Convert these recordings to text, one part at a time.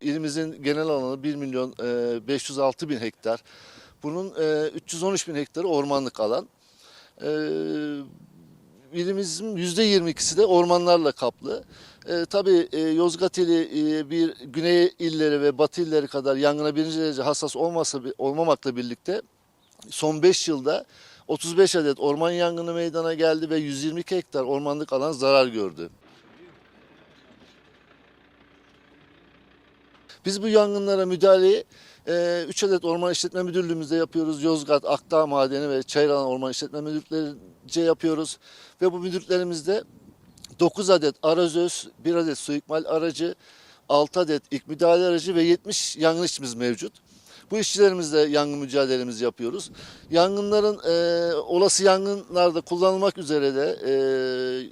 İlimizin genel alanı 1 milyon e, 506 bin hektar. Bunun e, 313 bin hektarı ormanlık alan. E, ilimizin %22'si de ormanlarla kaplı. E, tabii e, Yozgat ili e, bir güney illeri ve batı illeri kadar yangına birinci derece hassas olmasa, olmamakla birlikte son 5 yılda 35 adet orman yangını meydana geldi ve 122 hektar ormanlık alan zarar gördü. Biz bu yangınlara müdahaleyi 3 adet Orman İşletme Müdürlüğümüzde yapıyoruz. Yozgat, Akdağ Madeni ve Çayıralan Orman İşletme Müdürlüklerince yapıyoruz. Ve bu müdürlüklerimizde 9 adet arazöz, 1 adet su ikmal aracı, 6 adet ilk müdahale aracı ve 70 yangın işçimiz mevcut. Bu işçilerimizle yangın mücadelemizi yapıyoruz. Yangınların e, olası yangınlarda kullanılmak üzere de e,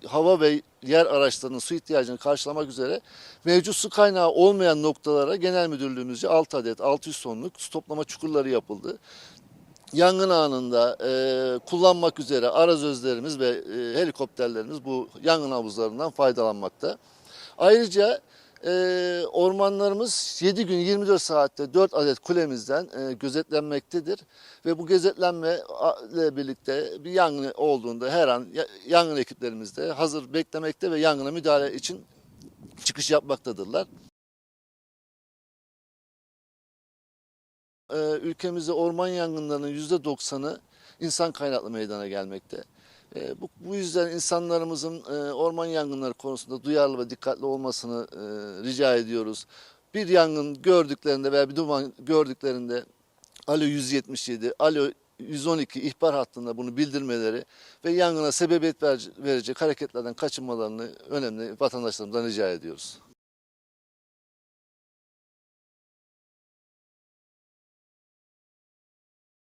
hava ve yer araçlarının su ihtiyacını karşılamak üzere mevcut su kaynağı olmayan noktalara genel müdürlüğümüzce 6 adet 600 tonluk su toplama çukurları yapıldı. Yangın anında e, kullanmak üzere arazözlerimiz ve e, helikopterlerimiz bu yangın havuzlarından faydalanmakta. Ayrıca e, ormanlarımız 7 gün 24 saatte 4 adet kulemizden e, gözetlenmektedir. Ve bu gözetlenme ile birlikte bir yangın olduğunda her an ya- yangın ekiplerimiz de hazır beklemekte ve yangına müdahale için çıkış yapmaktadırlar. Ee, ülkemizde orman yangınlarının %90'ı insan kaynaklı meydana gelmekte. Ee, bu, bu yüzden insanlarımızın e, orman yangınları konusunda duyarlı ve dikkatli olmasını e, rica ediyoruz. Bir yangın gördüklerinde veya bir duman gördüklerinde Alo 177, Alo 112 ihbar hattında bunu bildirmeleri ve yangına sebebiyet ver- verecek hareketlerden kaçınmalarını önemli vatandaşlarımızdan rica ediyoruz.